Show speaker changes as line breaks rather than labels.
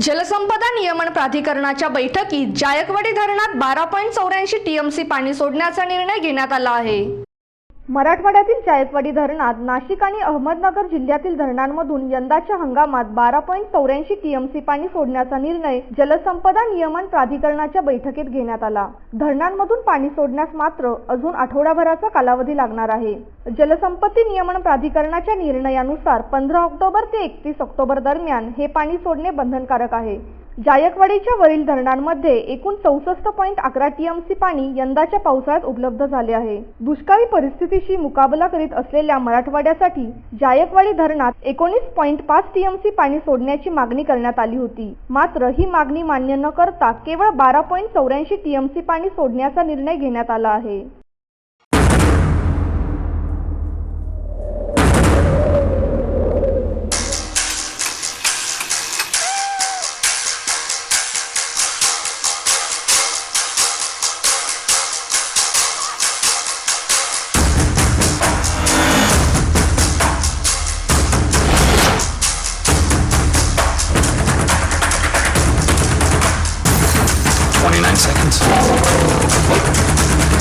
जलसंपदा नियमन प्राधिकरणाच्या बैठकीत जायकवाडी धरणात बारा पॉईंट चौऱ्याऐंशी टीएमसी पाणी सोडण्याचा निर्णय घेण्यात आला आहे.
मराठवाड्यातील जायकवाडी धरणात नाशिक आणि अहमदनगर जिल्ह्यातील धरणांमधून यंदाच्या हंगामात बारा पॉईंट चौऱ्याऐंशी टीएमसी पाणी सोडण्याचा निर्णय जलसंपदा नियमन प्राधिकरणाच्या बैठकीत घेण्यात आला. धरणांमधून पाणी सोडण्यास मात्र अजून आठवडाभराचा कालावधी लागणार आहे. जलसंपत्ती नियमन प्राधिकरणाच्या निर्णयानुसार पंधरा ऑक्टोबर ते एकतीस ऑक्टोबर दरम्यान हे पाणी सोडणे बंधनकारक आहे. जायकवाडीच्या वरील धरणांमध्ये एकूण चौसष्ट पॉईंट अकरा टीएमसी पाणी यंदाच्या पावसाळ्यात उपलब्ध झाले आहे. दुष्काळी परिस्थितीशी मुकाबला करीत असलेल्या मराठवाड्यासाठी जायकवाडी धरणात एकोणीस पॉईंट पाच टीएमसी पाणी सोडण्याची मागणी करण्यात आली होती. मात्र ही मागणी मान्य न करता केवळ बारा पॉईंट चौऱ्याऐंशी टीएमसी पाणी सोडण्याचा निर्णय घेण्यात आला आहे.
29 seconds.